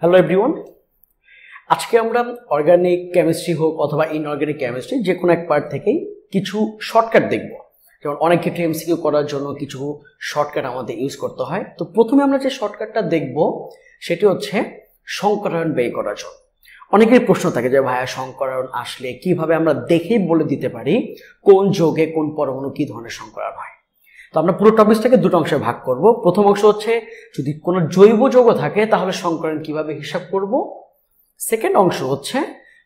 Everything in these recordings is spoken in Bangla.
হ্যালো এভরিওয়ান আজকে আমরা অর্গানিক কেমিস্ট্রি হোক অথবা ইনঅর্গানিক কেমিস্ট্রি যে কোনো এক পার্ট থেকেই কিছু শর্টকাট দেখব। যেমন অনেক ক্ষেত্রে এমসিকিউ করার জন্য কিছু শর্টকাট আমাদের ইউজ করতে হয়। তো প্রথমে আমরা যে শর্টকাটটা দেখব, সেটি হচ্ছে সংকরায়ন ব্যয় করার জন্য। অনেকের প্রশ্ন থাকে যে, ভাইয়া সংকরায়ন আসলে কীভাবে আমরা দেখেই বলে দিতে পারি কোন যোগে কোন পরমাণু কি ধরনের সংকরায়ন হয়? তো আমরা পুরো টপিকটাকে দুটো অংশে ভাগ করব। প্রথম অংশ হচ্ছে, যদি কোনো জৈব যৌগ থাকে, তাহলে সংকরণ কীভাবে হিসাব করব? সেকেন্ড অংশ হচ্ছে,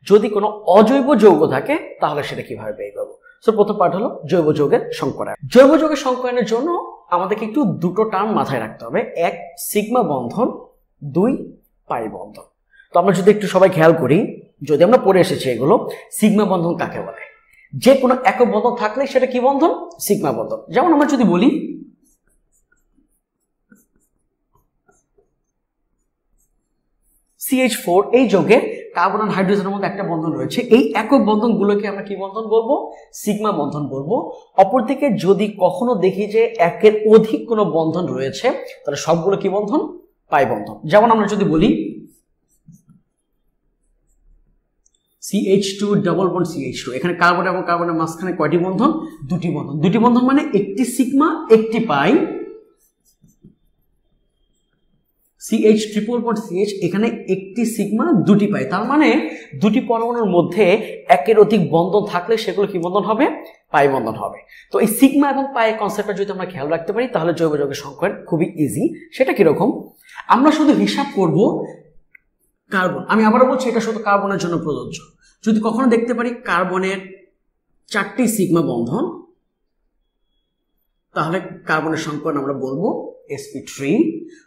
যদি কোনো অজৈব যৌগ থাকে, তাহলে সেটা কীভাবে বের করব? সো প্রথম পার্ট হলো জৈব যৌগের সংকরায়ন জৈব যৌগের সংকরায়নের জন্য আমাদেরকে একটু দুটো টার্ম মাথায় রাখতে হবে। এক সিগমা বন্ধন, দুই পাই বন্ধন। তো আমরা যদি একটু সবাই খেয়াল করি, যদি আমরা পড়ে এসেছি এগুলো সিগমা বন্ধন কাকে বলে? যে কোনো একক বন্ধন থাকলে সেটা কি বন্ধন? সিগমা বন্ধন। যেমন আমরা যদি বলি সিএইচ ফোর এই যোগে কার্বন আর হাইড্রোজেনের মধ্যে একটা বন্ধন রয়েছে। এই একক বন্ধনগুলোকে আমরা কি বন্ধন বলব? সিগমা বন্ধন বলব। অপরদিকে যদি কখনো দেখি যে একের অধিক কোনো বন্ধন রয়েছে, তাহলে সবগুলো কি বন্ধন? পাই বন্ধন। যেমন আমরা যদি বলি CH two double bond CH two এখানে কার্বন এবং কার্বনের মাঝখানে কয়টি বন্ধন? দুটি বন্ধন। দুটি বন্ধন মানে একটি সিগমা একটি pi CH triple bond CH এখানে একটি সিগমা দুটি পাই তার মানে দুটি পরমাণুর মধ্যে একের অধিক বন্ধন থাকলে সেগুলো কি বন্ধন হবে? পাই বন্ধন হবে। তো এই সিগমা এবং পাই কনসেপ্টটা যদি আমরা খেয়াল রাখতে পারি, তাহলে জৈব যৌগের সংখ্যান খুবই ইজি সেটা কীরকম? আমরা শুধু হিসাব করব কার্বন আমি আবারও বলছি, এটা শুধু কার্বনের জন্য প্রযোজ্য। যদি কখনো দেখতে পারি কার্বনের চারটি সিগমা বন্ধন, তাহলে কার্বনের সংকরণ আমরা বলব এসপি থ্রি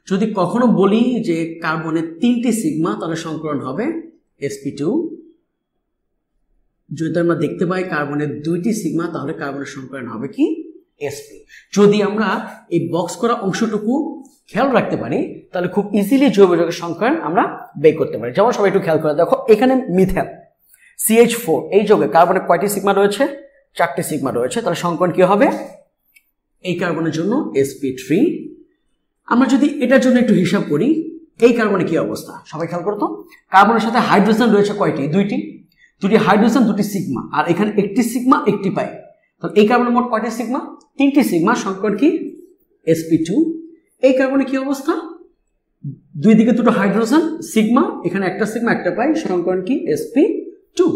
যদি কখনো বলি যে কার্বনের তিনটি সিগমা, তাহলে সংকরণ হবে এসপি টু যদি আমরা দেখতে পাই কার্বনের দুইটি সিগমা, তাহলে কার্বনের সংকরণ হবে কি এসপি যদি আমরা এই বক্স করা অংশটুকু খেয়াল রাখতে পারি, তাহলে খুব ইজিলি জৈব যৌগের সংকরণ আমরা বের করতে পারি। যেমন সবাই একটু খেয়াল করে দেখো, এখানে মিথেন সিএইচ ফোর এই যোগে কার্বনের কয়টি সিগমা রয়েছে? চারটি সিগমা রয়েছে। তাহলে সংকরণ কি হবে? এই কার্বনের জন্য এসপি থ্রি আমরা যদি এটার জন্য একটু হিসাব করি, এই কার্বনে কি অবস্থা? সবাই খেয়াল করতো কার্বনের সাথে হাইড্রোজেন রয়েছে কয়টি? দুইটি। দুটি হাইড্রোজেন দুটি সিগমা আর এখানে একটি সিগমা একটি পাই তাহলে এই কার্বনের মোট কয়টি সিগমা তিনটি সিগমা সংকট কি? এসপি টু এই কার্বনে কি অবস্থা? দুই দিকে দুটো হাইড্রোজেন সিগমা এখানে একটা সিগমা একটা পাই সংকরণ কি? এসপি টু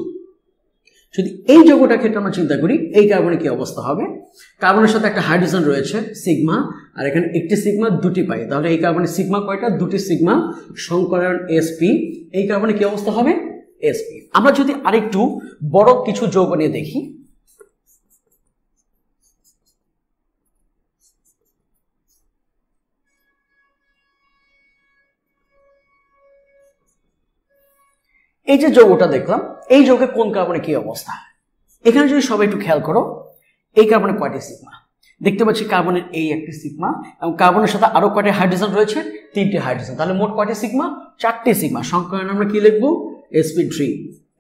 যদি এই যৌগটার ক্ষেত্রে আমরা চিন্তা করি, এই কার্বনে কি অবস্থা হবে? কার্বনের সাথে একটা হাইড্রোজেন রয়েছে সিগমা আর এখানে একটি সিগমা দুটি পাই তাহলে এই কার্বনে সিগমা কয়টা? দুটি সিগমা সংকরণ এসপি এই কার্বনে কি অবস্থা হবে? এসপি আমরা যদি আরেকটু বড় কিছু যৌগ নিয়ে দেখি এই যে যৌগটা দেখলাম, এই যৌগে কোন কার্বনে কি অবস্থা? এখানে যদি সবাই একটু খেয়াল করো, এই কার্বনে কয়টি সিগমা দেখতে পাচ্ছি কার্বনের এই একটি সিগমা এবং কার্বনের সাথে আরও কয়টি হাইড্রোজেন রয়েছে? তিনটি হাইড্রোজেন তাহলে মোট কয়টি সিগমা চারটি সিগমা সংকলন আমরা কি লিখব? এসপি থ্রি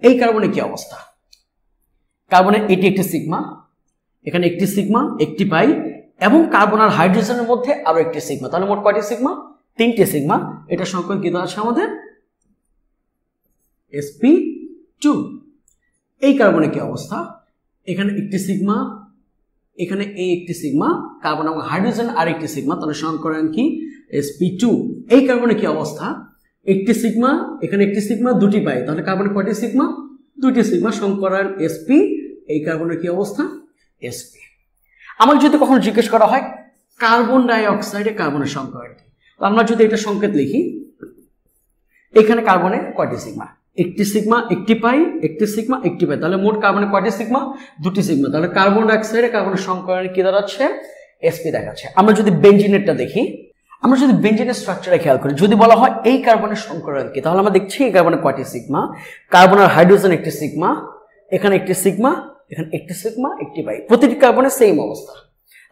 এই কার্বনে কি অবস্থা? কার্বনের এটি একটি সিগমা এখানে একটি সিগমা একটি পাই এবং কার্বন আর হাইড্রোজেনের মধ্যে আরও একটি সিগমা তাহলে মোট কয়টি সিগমা তিনটি সিগমা এটা সংকলন কি আছে আমাদের? এসপি টু এই কার্বনে কি অবস্থা? এখানে একটি সিগমা এখানে এই একটি সিগমা কার্বন এবং হাইড্রোজেন আর একটি সিগমা তাহলে সংকরণ কি? এসপি টু এই কার্বনে কি অবস্থা? একটি সিগমা এখানে একটি সিগমা দুটি পাই, তাহলে কার্বনে কয়টি সিগমা দুটি সিগমা সংকরণ এসপি এই কার্বনের কি অবস্থা? এসপি আমাকে যদি কখনো জিজ্ঞেস করা হয় কার্বন ডাই অক্সাইডে কার্বনের সংকরণ তো আমরা যদি এটা সংকেত লিখি, এখানে কার্বনে কয়টি সিগমা একটি সিগমা, একটি পাই, একটি সিগমা, একটি পাই। তাহলে মোট কার্বনে কয়টি সিগমা, দুটি সিগমা। তাহলে কার্বন ডাইঅক্সাইডে কার্বনের সংকরণে কি দাঁড়াচ্ছে? এসপি দেখাচ্ছে। আমরা যদি বেঞ্জিনেরটা দেখি, আমরা যদি বেঞ্জিনের স্ট্রাকচারে খেয়াল করি, যদি বলা হয় এই কার্বনের সংকরণ কি, তাহলে আমরা দেখছি এই কার্বনে কয়টি সিগমা কার্বন আর হাইড্রোজেন একটি সিগমা, এখানে একটি সিগমা, এখানে একটি সিগমা, একটি পাই। প্রতিটি কার্বনের সেম অবস্থা।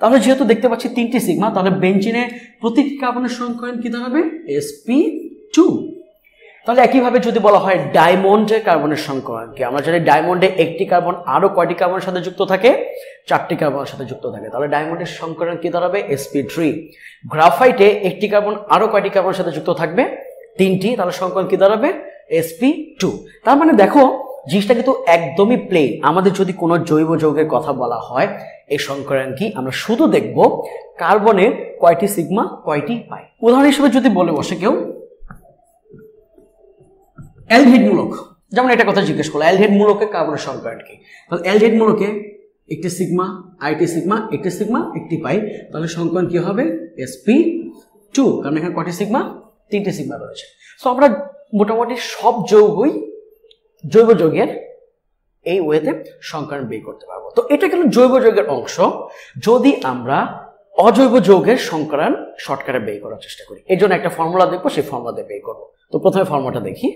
তাহলে যেহেতু দেখতে পাচ্ছি তিনটি সিগমা, তাহলে বেঞ্জিনে প্রতিটি কার্বনের সংকরণ কি দাঁড়াবে? এসপি টু তাহলে একইভাবে যদি বলা হয় ডায়মন্ডে কার্বনের সংকরণ কি? আমরা জানি ডায়মন্ডে একটি কার্বন আরও কয়টি কার্বনের সাথে যুক্ত থাকে? চারটি কার্বনের সাথে যুক্ত থাকে। তাহলে ডায়মন্ডের সংকরণ কি দাঁড়াবে? এসপি থ্রি গ্রাফাইটে একটি কার্বন আরও কয়টি কার্বনের সাথে যুক্ত থাকবে? তিনটি। তাহলে সংকরণ কি দাঁড়াবে? এসপি টু তার মানে দেখো, জিনিসটা কিন্তু একদমই প্লেন আমাদের যদি কোনো জৈব যৌগের কথা বলা হয়, এই সংকরাঙ্কি আমরা শুধু দেখব কার্বনের কয়টি সিগমা কয়টি পাই উদাহরণ হিসেবে যদি বলে বসে কেউ অ্যালডিহাইড মূলক যেমন এটা কথা জিজ্ঞেস করল অ্যালডিহাইড মূলকে কার্বনের সংকরণ কি তাহলে অ্যালডিহাইড মূলকে একটি সিগমা, আইটি সিগমা, একটি সিগমা, একটি পাই। তাহলে সংকরণ কি হবে? SP two. কারণ এখানে কটি সিগমা? তিনটে সিগমা রয়েছে। সো আমরা মোটামুটি সব যৌগই, জৈব যৌগের এই ওয়েতে সংকরণ বের করতে পারব। তো এটা গেল জৈব যৌগের অংশ। যদি আমরা অজৈব যৌগের সংকরণ শর্টকাটে বের করার চেষ্টা করি, এর জন্য একটা ফর্মুলা দেখব, সেই ফর্মুলা দিয়ে বের করব। তো প্রথমে ফর্মুলাটা দেখি।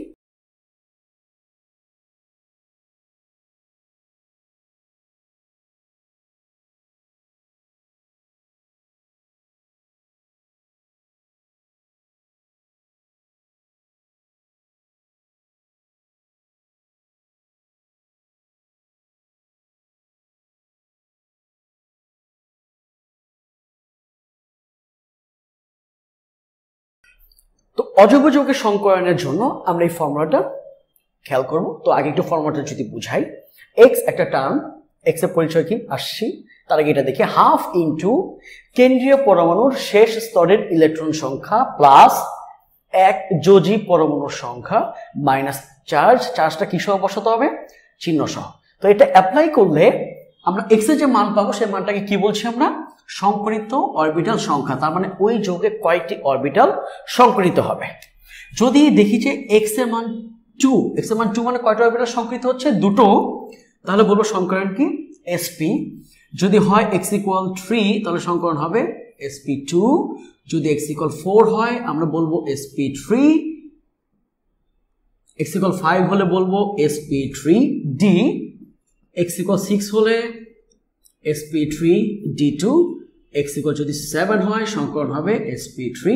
তো অজৈব যৌগের সংকরণের জন্য আমরা এই ফর্মুলাটা খেয়াল করব। তো আগে একটু ফর্মুলাটা যদি বুঝাই এক্স একটা টার্ম এক্সের পরিচয় কি? আসছি। তার আগে এটা দেখি হাফ ইন্টু কেন্দ্রীয় পরমাণুর শেষ স্তরের ইলেকট্রন সংখ্যা প্লাস এক যোজি পরমাণুর সংখ্যা মাইনাস চার্জ চার্জটা কি সহ বসাতে হবে? চিহ্ন সহ। তো এটা অ্যাপ্লাই করলে আমরা এক্সের যে মান পাবো, সেই মানটাকে কি বলছি আমরা? সংকরিত অরবিটাল সংখ্যা। তার মানে ওই যোগে কয়েকটি অরবিটাল সংকরিত হবে। যদি দেখি যে এক্সের মান টু এক্সের মান টু মানে কয়টা অরবিটাল সংকৃত হচ্ছে? দুটো। তাহলে বলব সংকরণ কি? এসপি যদি হয় এক্স ইকুয়াল থ্রি তাহলে সংকরণ হবে এসপি টু যদি এক্স ইকুয়াল ফোর হয়, আমরা বলব SP three X equal five হলে বলব SP three D X equal six হলে SP three D two X equal যদি সেভেন হয় সংকরণ হবে এসপি থ্রি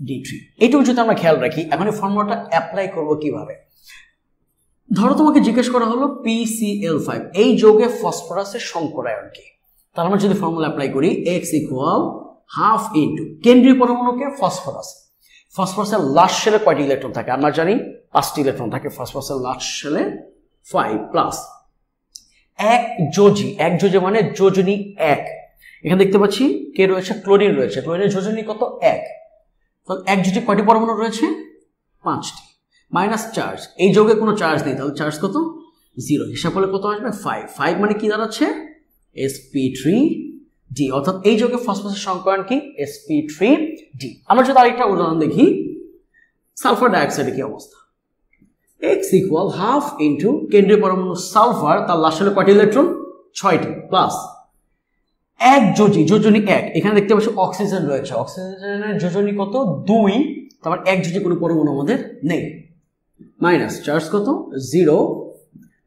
ডি থ্রি এইটুকু যদি আমরা খেয়াল রাখি এখন এই ফর্মুলাটা অ্যাপ্লাই করব কীভাবে? ধরো তোমাকে জিজ্ঞেস করা হলো পিসিএল ফাইভ এই যোগে ফসফরাসের সংকরায়ন কি? তাহলে আমরা যদি ফর্মুলা অ্যাপ্লাই করি এক্স ইকুয়াল হাফ ইন্টু কেন্দ্রীয় পরমাণুকে ফসফরাস ফসফরাসের লাস্ট শেলে কয়টি ইলেকট্রন থাকে? আমরা জানি পাঁচটি ইলেকট্রন থাকে ফসফরাসের লাস্ট শেলে ফাইভ প্লাস এক যোজি এক যোজি মানে যোজনী এক। এখানে দেখতে পাচ্ছি কে রয়েছে? ক্লোরিন রয়েছে। ক্লোরিনের যোজনী কত? এক। এক যোজি কয়টি পরমাণু রয়েছে? পাঁচটি। Minus charge. এই যোগে কোনো চার্জ নেই, তাহলে চার্জ কত? জিরো। হিসাব করলে কত আসবে? ফাইভ। ফাইভ মানে কি দাঁড়াচ্ছে? SP three D. অর্থাৎ এই যোগে ফসফরাসের সংকরণ কি? SP three D. আমরা যদি আরেকটা উদাহরণ দেখি, সালফার ডাইঅক্সাইডের কি অবস্থা? এক্স ইকুয়াল হাফ ইন্টু কেন্দ্রীয় পরমাণু সালফার তার লাস্ট কয়টি ইলেকট্রন ছয়টি প্লাস এক যোজি যোজনী এক। এখানে দেখতে পাচ্ছি অক্সিজেন রয়েছে। অক্সিজেনের যোজনী কত? দুই। তারপর এক যোজি কোনো পরমাণু আমাদের নেই। মাইনাস চার্জ কত? জিরো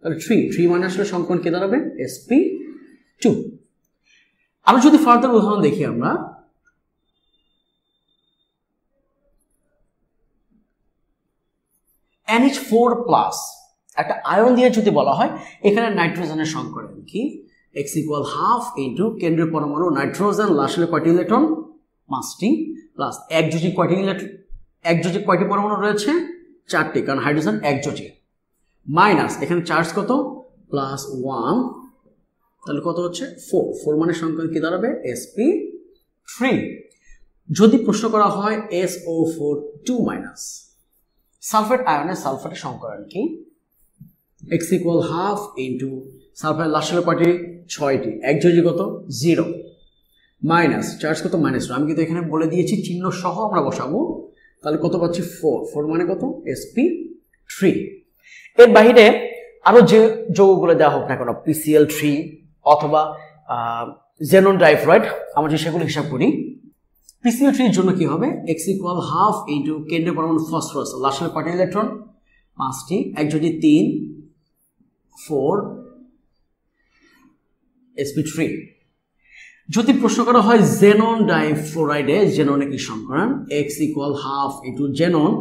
তাহলে থ্রি থ্রি মানে আসলে সংকলন কে দাঁড়াবে? এসপি টু আমরা যদি ফার্দার উদাহরণ দেখি আমরা এনএইচ ফোর প্লাস একটা আয়ন দিয়ে যদি বলা হয়, এখানে নাইট্রোজেনের সংকরণ কি? এক্স ইকুয়াল হাফ ইন্টু কেন্দ্রীয় পরমাণু নাইট্রোজেন লাস্টে কয়টি ইলেকট্রন পাঁচটি প্লাস এক যোজি কয়টি ইলেকট্রন এক যোজি কয়টি পরমাণু রয়েছে? চারটি, কারণ হাইড্রোজেন এক যোজি। মাইনাস এখানে চার্জ কত? প্লাস ওয়ান তাহলে কত হচ্ছে? ফোর ফোর মানে সংখ্যা কি দাঁড়াবে? এসপি থ্রি যদি প্রশ্ন করা হয় S O four two minus sulphate আয়নের সালফেটের সংকরণ কি? X equal half into sulphate last কয়টি ছয়টি। এক যোজি কত? জিরো মাইনাস চার্জ কত? মাইনাস আমি কিন্তু এখানে বলে দিয়েছি চিহ্ন সহ আমরা বসাবো। তাহলে কত পাচ্ছি? ফোর ফোর মানে কত? এসপি থ্রি এর বাহিরে আরও যে যৌগগুলো দেওয়া হোক না কেন পিসিএল থ্রি অথবা জেনন ডাইফ্রয়েড আমরা যে সেগুলো হিসাব করি পিসিএল থ্রির জন্য কি হবে? এক্স ইকুয়াল হাফ ইন্টু কেন্দ্রীয় পরমাণু ফসফরাস লাস্টের কয়টি ইলেকট্রন পাঁচটি, এক যদি তিন ফোর এসপি থ্রি যদি প্রশ্ন করা হয় জেনন ডাইফ্লোরাইডে জেননে কি সংকরণ? X equal half into xenon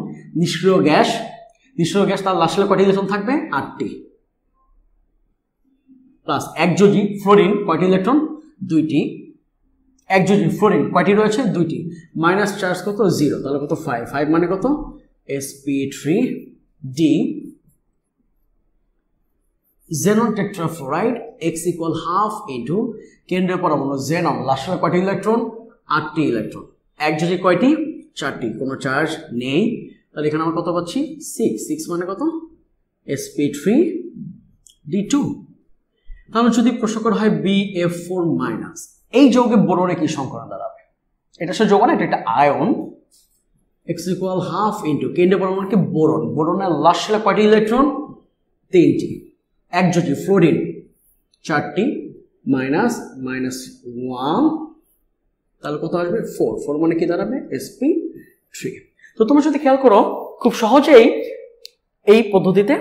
নিষ্ক্রিয় গ্যাস নিষ্ক্রিয় গ্যাস তার লাস্টে কয়টি ইলেকট্রন থাকবে আটটি। প্লাস এক যোজি ফ্লোরিন কয়টি ইলেকট্রন দুইটি। এক যোজি ফ্লোরিন কয়টি রয়েছে? দুইটি। মাইনাস চার্জ কত? জিরো তাহলে কত? ফাইভ ফাইভ মানে কত? Sp3 d xenon tetrafluoride x equal half into কেন্দ্রীয় পরমাণু xenon লাস্টে কয়টি ইলেকট্রন আটটি ইলেকট্রন এক একযোগে কয়টি? চারটি। কোনো চার্জ নেই। তাহলে এখানে আমরা কত পাচ্ছি? সিক্স সিক্স মানে কত? এসপি থ্রি ডি টু তাহলে যদি প্রশ্ন করা হয় বি এফ ফোর মাইনাস এই যৌগে বোরনে কি সংকরণ দাঁড়াবে? এটা সে যৌগ না এটা একটা ion. X equal half into কেন্দ্রীয় পরমাণুকে বোরন বোরনের লাস্ট কয়টি ইলেকট্রন তিনটি। একযোজি ফ্লোরিন চারটি মাইনাস মাইনাস ওয়ান তাহলে কত আসবে? ফোর ফোর মানে কি দাঁড়াবে? এসপি থ্রি তো তোমরা যদি খেয়াল করো, খুব সহজেই এই পদ্ধতিতে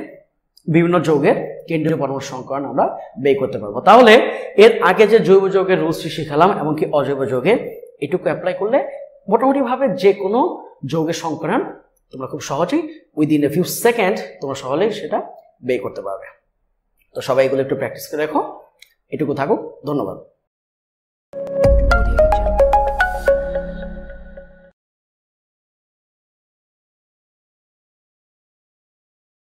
বিভিন্ন যোগের কেন্দ্রীয় পরমাণু সংকরণ আমরা বের করতে পারব। তাহলে এর আগে যে জৈব যৌগের রুলসটি শিখালাম এমনকি অজৈব যোগে, এটুকু অ্যাপ্লাই করলে মোটামুটিভাবে যে কোনো যোগের সংকরণ তোমরা খুব সহজেই উইদিন এ ফিউ সেকেন্ড তোমরা সহজেই সেটা বের করতে পারবে। তো সবাই এগুলো একটু প্র্যাকটিস করে রাখো এটুকু থাকুক। ধন্যবাদ।